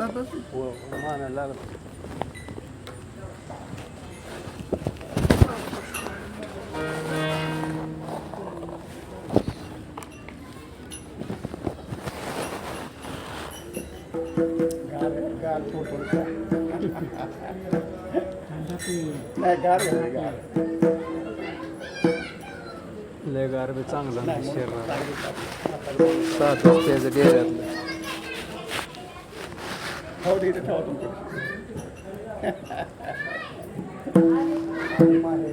babası? Romaneler. लय गारबे चांगला नाही शेर सात त्याचं डेऱ्यातलं how did it happen?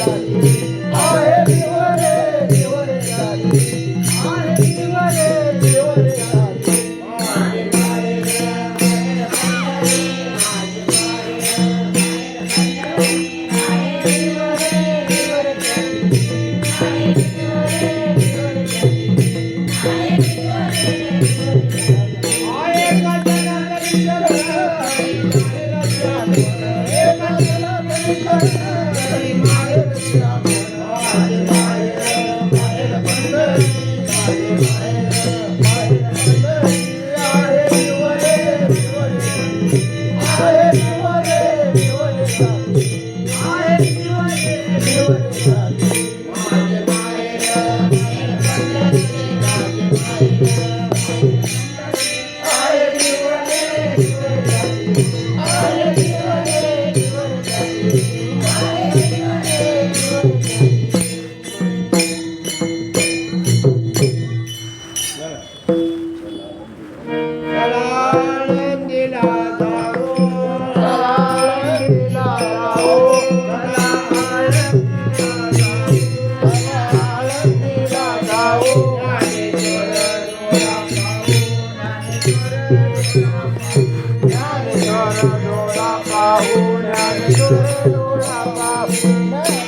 Aê, i Thank you.